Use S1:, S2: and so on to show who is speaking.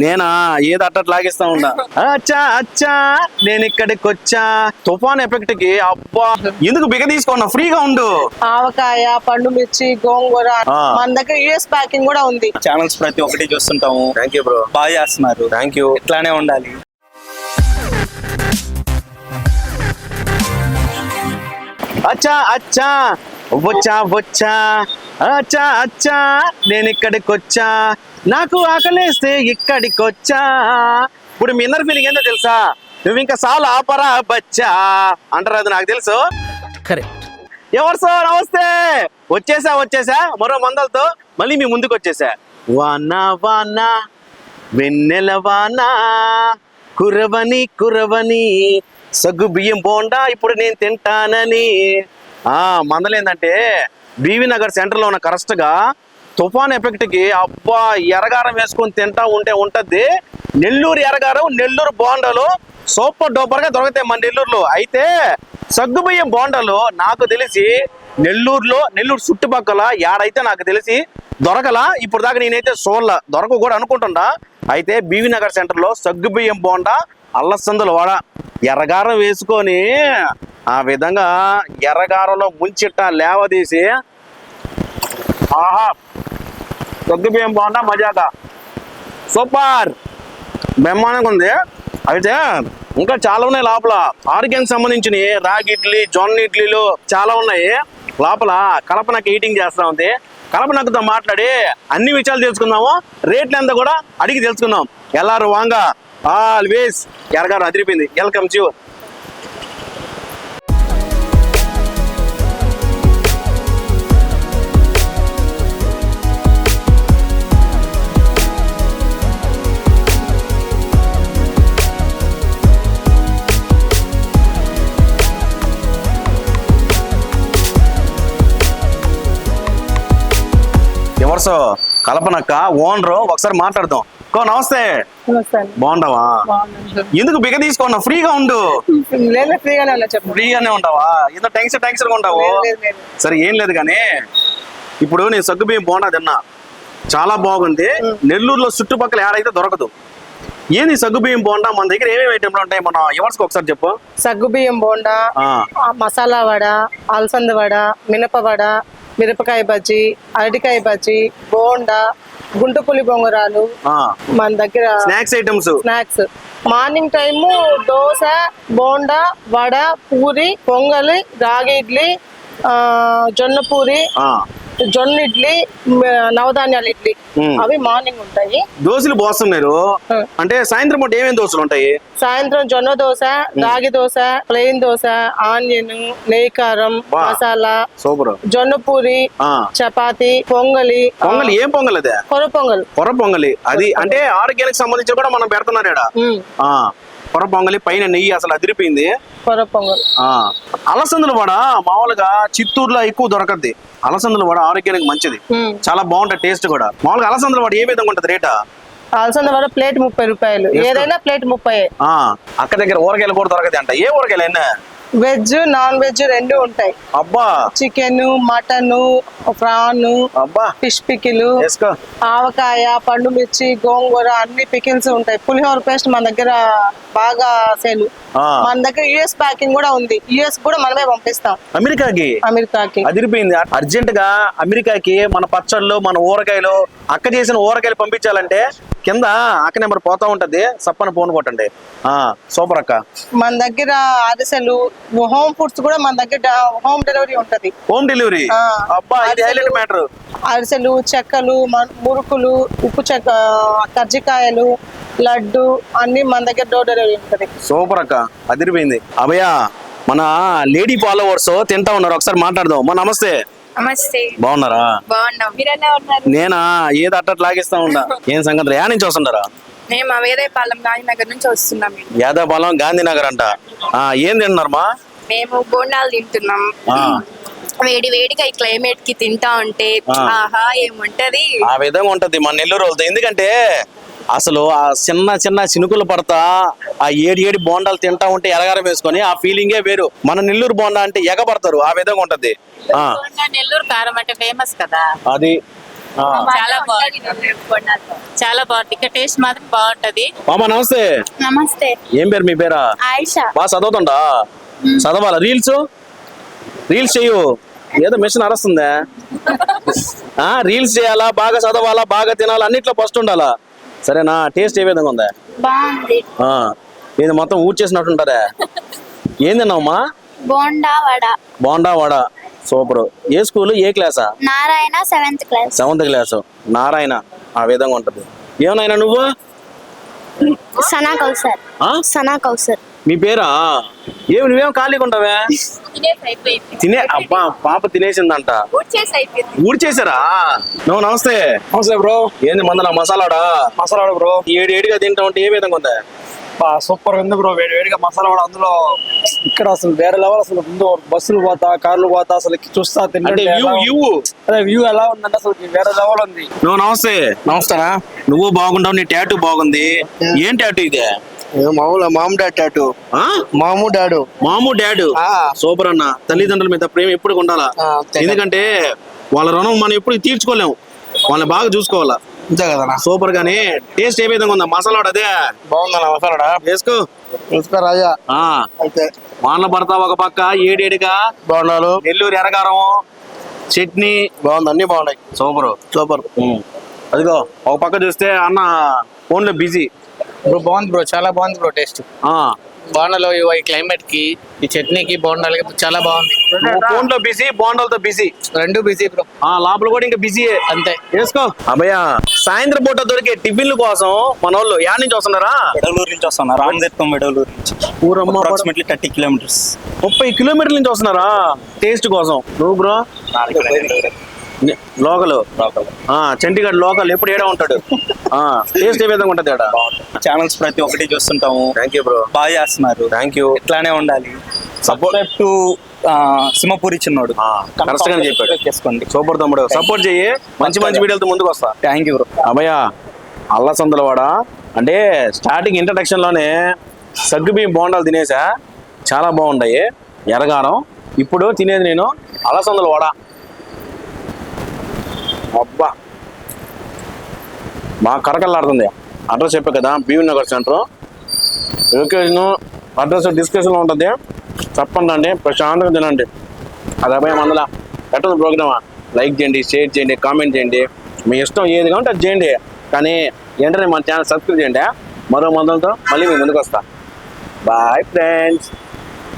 S1: నేనా? ఏది అట్ట లాగిస్తా ఉన్నా అచ్చా అచ్చా నేను ఇక్కడికి వచ్చా. తుఫాన్ ఎఫెక్ట్కి అబ్బా. ఎందుకు బిగ తీసుకున్నా? ఫ్రీగా ఉండు.
S2: ఆవకాయ పండు మిర్చి గోంగూర. మన దగ్గర యుఎస్ ప్యాకింగ్ కూడా ఉంది.
S3: ఛానల్స్ ప్రతి ఒక్కటి చూస్తుంటాము.
S1: థ్యాంక్ యూ బ్రో
S3: బాగా చేస్తున్నారు.
S1: థ్యాంక్ యూ
S3: ఇట్లానే ఉండాలి.
S1: అచ్చా అచ్చా. వచ్చా వచ్చా అచ్చా అచ్చా నేను ఇక్కడికి వచ్చా. నాకు ఆకలేస్తే ఇక్కడికి వచ్చా. ఇప్పుడు మీ ఇన్నర్ ఫీలింగ్ ఏందో తెలుసా? నువ్వు ఇంకా సాలు ఆపరా బచ్చా అంటారు అది నాకు తెలుసు.
S4: కరెక్ట్.
S1: ఎవరు సో నమస్తే. వచ్చేసా వచ్చేసా? మరో మందలతో మళ్ళీ మీ ముందుకు వచ్చేసా. వానా వానా వెన్నెల వానా కురవని కురవని సగ్గు బియ్యం బోండా ఇప్పుడు నేను తింటానని. మందలు ఏంటంటే బీవీ నగర్ సెంటర్లో ఉన్న కరెక్ట్గా తుఫాన్ ఎఫెక్ట్కి అబ్బా ఎరగారం వేసుకొని తింటా ఉంటే ఉంటుంది. నెల్లూరు ఎరగారం నెల్లూరు బోండాలు సూపర్ డూపర్గా దొరుకుతాయి మన నెల్లూరులో. అయితే సగ్గుబియ్యం బోండాలు నాకు తెలిసి నెల్లూరులో నెల్లూరు చుట్టుపక్కల యాడైతే నాకు తెలిసి దొరకలా. ఇప్పుడు దాకా నేనైతే సోళ్ళ దొరక కూడా అనుకుంటున్నా. అయితే బీవీ నగర్ సెంటర్లో సగ్గుబియ్యం బోండా అల్లసందులు వాడ ఎర్రగారం వేసుకొని ఆ విధంగా ఎర్రగారంలో ముంచిట్ట లేవదీసి ఆహా సగ్గుబియ్యం బోండా మజాగా సూపర్! బ్రహ్మాండంగా ఉంది. అయితే ఇంకా చాలా ఉన్నాయి లోపల. ఆరోగ్యానికి సంబంధించిన రాగి ఇడ్లీ జొన్న ఇడ్లీలు చాలా ఉన్నాయి. లోపల కలపనక్క ఈటింగ్ చేస్తా ఉంది. కలపనకుతో మాట్లాడి అన్ని విషయాలు తెలుసుకుందాము. రేట్లు ఎంత కూడా అడిగి తెలుసుకుందాం. ఎల్లారు వాంగా. ఆల్వేస్ ఎరగారు అదిరిపోయింది. వెల్కమ్ టు ఎవరిసో కలపనక్క ఓనరు ఒకసారి మాట్లాడదాం. కో నమస్తే.
S2: బాగున్నాను.
S1: ఎందుకు బిగ తీసుకున్నా ఫ్రీగా ఉండు.
S2: ఫ్రీగానే
S1: ఉంటావా ఏదో టెన్షన్ టెన్షన్
S2: లేదు.
S1: సరే ఏం లేదు కానీ ఇప్పుడు నేను సగ్గు బియ్యం బోండా తిన్నా. చాలా బాగుంది. నెల్లూరులో చుట్టుపక్కల ఏడైతే దొరకదు. ఏంది సగ్గు బియ్యం బోండా? మన దగ్గర ఏమేమి ఐటెంలు ఉంటాయి? మన ఎవరికి ఒకసారి చెప్పు.
S2: సగ్గు బియ్యం బోండా మసాలా వడ అలసంద వడ మినప వడ మిరపకాయ బజ్జి అరటికాయ బజ్జి బోండా గుంటు పులి బొంగరాలు. మన దగ్గర
S1: snacks items.
S2: Snacks. Morning time dosa bonda vada puri పొంగలి రాగి ఇడ్లీ జొన్న పూరి జొన్న ఇడ్లీ నవధాన్యాల ఇడ్లీ. అవి మార్నింగ్ ఉంటాయి.
S1: దోశలు పోస్తున్నారు. అంటే సాయంత్రం పూట ఏమేమి దోశలు ఉంటాయి?
S2: సాయంత్రం జొన్న దోశ రాగి దోశ ప్లెయిన్ దోశ ఆనియన్ నెయ్యి కారం. మసాలా
S1: సూపర్.
S2: జొన్న పూరి చపాతి పొంగలి.
S1: పొంగలి ఏం పొంగల్ అదే?
S2: కొర పొంగల్.
S1: కొర పొంగలి. అది అంటే ఆరోగ్యానికి సంబంధించి కూడా మనం
S2: మ్మ్.
S1: ఆ. కొర పొంగలి పైన నెయ్యి అసలు అదిరిపోయింది.
S2: కొర పొంగల్.
S1: ఆ. అలసందుల వడ మామూలుగా చిత్తూరులో ఎక్కువ దొరకద్ది. అలసందుల వడ ఆరోగ్యానికి మంచిది. చాలా బాగుంటది టేస్ట్ కూడా. మామూలుగా అలసందుల వడ ఏ విధంగా ఉంటది రేటా?
S2: అలసంద వడ ప్లేట్ ముప్పై రూపాయలు. ఏదైనా ప్లేట్ ముప్పై
S1: అక్క దగ్గర ఊరగాయలు కూడా దొరకదు అంట ఏ ఊరగాయలు ఎన్న
S2: వెజ్ నాన్ వెజ్ రెండు ఉంటాయి.
S1: అబ్బా!
S2: చికెన్ మటన్ ప్రాన్
S1: అబ్బా!
S2: ఫిష్ పికిలు ఆవకాయ పండు మిర్చి గోంగూర అన్ని పికిల్స్ ఉంటాయి. పులిహోర పేస్ట్ మన దగ్గర బాగా సేల్. మన దగ్గర యుఎస్ ప్యాకింగ్ కూడా ఉంది. యుఎస్ కూడా మనమే పంపిస్తాం.
S1: అమెరికాకి?
S2: అమెరికాకి.
S1: అదిరిపోయింది. అర్జెంట్గా అమెరికాకి మన పచ్చళ్ళు మన ఊరగాయలు అక్క చేసిన ఊరగాయలు పంపించాలంటే కింద అక్క నెంబర్ పోతా ఉంటది. సప్పన ఫోన్ కొట్టండి. సూపర్ అక్క.
S2: మన దగ్గర అరిసెలు హోమ్ ఫుడ్స్ కూడా మన దగ్గర హోమ్ డెలివరీ ఉంటది.
S1: Home delivery. అబ్బా ఇది హైలైట్ మ్యాటర్.
S2: అరిసెలు చెక్కలు మురుకులు ఉప్పు చెక్క కజ్జికాయలు లడ్డు అన్ని మన దగ్గర డోర్ డెలివరీ ఉంటది.
S1: సూపర్ అక్క అదిరిపోయింది. అభయ మన లేడీ ఫాలోవర్స్ తింటా ఉన్నారు. ఒకసారి మాట్లాడదాం. మా నమస్తే.
S5: నమస్తే.
S1: బాగున్నారా?
S5: బాగున్నాం. మీరెలా ఉన్నారు?
S1: నేనా? ఏది అట్టట్ లాగిస్తా ఉండా ఏం సంగతి యా నుంచి వస్తుంటారా?
S5: మేము మా వేరేపాలెం గాంధీనగర్ నుంచి వస్తున్నాం. మేము.
S1: యాదవపాలెం గాంధీనగర్ అంట. ఆ ఏం తింటున్నారు మా?
S5: మేము బోండాలు తింటున్నాం.
S1: ఆ.
S5: వేడి వేడిగా ఈ క్లైమేట్కి తింటా ఉంటే. ఆహా ఏముంటది?
S1: ఆ విధంగా ఉంటది మన నెల్లూరు వాళ్ళతో. ఎందుకంటే అసలు ఆ చిన్న చిన్న చినుకులు పడతా ఆ ఏడి ఏడి బోండాలు తింటా ఉంటే ఎలగారం వేసుకొని ఆ ఫీలింగే వేరు. మన నెల్లూరు బోండా అంటే ఎగబడతారు. ఆ విధంగా ఉంటది.
S6: నెల్లూరు కారం అంటే ఫేమస్ కదా.
S1: అది.
S4: చాలా బాగుంది. చాలా బాగుంది. ఇక్కడ టేస్ట్ మాత్రం బాగుంటది.
S1: మామ నమస్తే.
S5: నమస్తే.
S1: ఏం పేరు మీ పేరా?
S5: ఆయిషా.
S1: బాగా చదువుతుంటా చదవాలా? రీల్స్? రీల్స్ చెయ్యు. ఏదో మిషన్ అరస్తుందా. ఆ రీల్స్ చేయాలా? బాగా చదవాలా? బాగా తినాలా? అన్నిట్లో ఫస్ట్ ఉండాలా? సరేనా? టేస్ట్ ఏ విధంగా ఉందా?
S5: బాగుంది.
S1: ఆ, ఇది మొత్తం ఊడ్చేసినట్టుంటారా ఏం తిన్నావమ్మా
S5: బోండా వడ.
S1: బోండా వడ. సూపర్. ఏ స్కూల్? ఏ క్లాసా?
S5: Narayana seventh class.
S1: Seventh class. Narayana. ఆ విధంగా ఉంటది. ఏమన్నాయినా నువ్వు?
S5: సనా కౌసర్.
S1: ఆ?
S5: సనా కౌసర్.
S1: మీ పేరా? ఏమి నువ్వేం ఖాళీగా ఉంటావే తినే అబ్బా పాప తినేసిందంట. ఊడ్చేసారా నువ్వు నమస్తే.
S6: నమస్తే బ్రో.
S1: ఏంది మందన? మసాలాడా?
S6: మసాలా వడ బ్రో
S1: ఏడు ఏడుగా తింటా ఉంటే ఏ విధంగా ఉందా?
S6: బా సూపర్ ఉంది బ్రో. వేడి వేడిగా మసాలా వడ అందులో ఇక్కడ అసలు వేరే లెవెల్ అసలు ముందు బస్సులు పోతా కార్లు పోతా అసలు చూస్తా తింటే
S1: వ్యూ వ్యూ
S6: అదే వ్యూ ఎలా ఉందంటే అసలు వేరే లెవెల్ ఉంది.
S1: నువ్వు నమస్తే.
S3: నమస్తేనా?
S1: నువ్వు బాగుంటావు నీ టాటూ బాగుంది. ఏం? టాటూ ఇదే?
S3: మామూలు మాము డాడ్ టాటు
S1: ఆ?
S3: మాము డాడు.
S1: Mom dad.
S3: ఆ.
S1: సూపర్ అన్న. తల్లిదండ్రుల మీద ప్రేమ ఎప్పుడు ఉండాలా. ఎందుకంటే వాళ్ళ రుణం మనం ఎప్పుడు తీర్చుకోలేము. వాళ్ళని బాగా చూసుకోవాలా?
S3: అంతే కదనా
S1: సూపర్ గానీ టేస్ట్ ఏ విధంగా ఉందా? మసాలా అదే?
S3: బాగుందన్న మసాలాడా
S1: వేసుకో.
S3: చూసుకో రాజా. అయితే
S1: వానల పడతా ఒక పక్క ఏడేడిగా.
S3: బాగున్నాడు.
S1: నెల్లూరు ఎరగారం చట్నీ.
S3: బాగుంది అన్ని బాగున్నాయి.
S1: సూపర్.
S3: సూపర్.
S1: అదిగో ఒక పక్క చూస్తే అన్న ఫోన్లో బిజీ.
S7: బ్రో బాగుంది బ్రో చాలా బాగుంది బ్రో టేస్ట్. బోండాలో ఈ క్లైమేట్కి ఈ చట్నీకి బోండాలకి చాలా బాగుంది.
S1: ఫోన్లో బిజీ బోండాలతో బిజీ?
S7: రెండు బిజీ బ్రో.
S1: ఆ లోపల కూడా ఇంకా బిజీ
S7: అంతే.
S1: వేసుకో. అభయ సాయంత్రం పూట దొరికే టిఫిన్ల కోసం మన వాళ్ళు యాడ్ నుంచి వస్తున్నారా?
S3: వెడలూరు నుంచి వస్తున్నా రామదీర్థం వెడలూరు నుంచి.
S1: ఊరమ్మ
S3: అప్రాక్సిమేట్లీ థర్టీ కిలోమీటర్స్
S1: ముప్పై కిలోమీటర్ల నుంచి వస్తున్నారా? టేస్ట్ కోసం. నువ్వు బ్రో? లోకల్. చండీగఢ్ లోకల్ ఎప్పుడు ఏడా ఉంటాడు. టేస్ట్ ఏ విధంగా ఉంటది ఏడా
S3: ఛానల్స్ ప్రతి ఒక్కటి చూస్తుంటాము.
S1: థ్యాంక్ యూ బ్రో
S3: బాగా చేస్తున్నారు.
S1: థ్యాంక్ యూ
S3: ఇట్లానే ఉండాలి.
S1: సపోర్ట్
S3: టు సింహపూరి చిన్నోడు.
S1: కరెక్ట్ చెప్పాడు.
S3: చేసుకోండి.
S1: సూపర్ తమ్ముడు. సపోర్ట్ చెయ్యి. మంచి మంచి వీడియోలతో ముందుకు వస్తా.
S3: థ్యాంక్ యూ బ్రో
S1: అభయ అల్లసందలవాడ. అంటే స్టార్టింగ్ ఇంట్రడక్షన్లోనే సగ్గుబియ్యం బోండాలు తినేసా. చాలా బాగున్నాయి ఎరగారం ఇప్పుడు తినేది నేను అలసందల వడ అబ్బా. బాగా కరకల్లాడుతుంది. అడ్రస్ చెప్పే కదా BV Nagar centre. Location address డిస్క్రిప్షన్లో ఉంటుంది. చెప్పండి అండి ప్రశాంతంగా తినండి. అది అభయం మందల. ఎట్టుంది ప్రోగ్రామా. లైక్ చేయండి షేర్ చేయండి కామెంట్ చేయండి. మీ ఇష్టం ఏది కావాలంటే అది చేయండి. కానీ ఏంటంటే మన ఛానల్ సబ్స్క్రైబ్ చేయండి. మరో మందలతో మళ్ళీ మీ ముందుకు వస్తా. Bye friends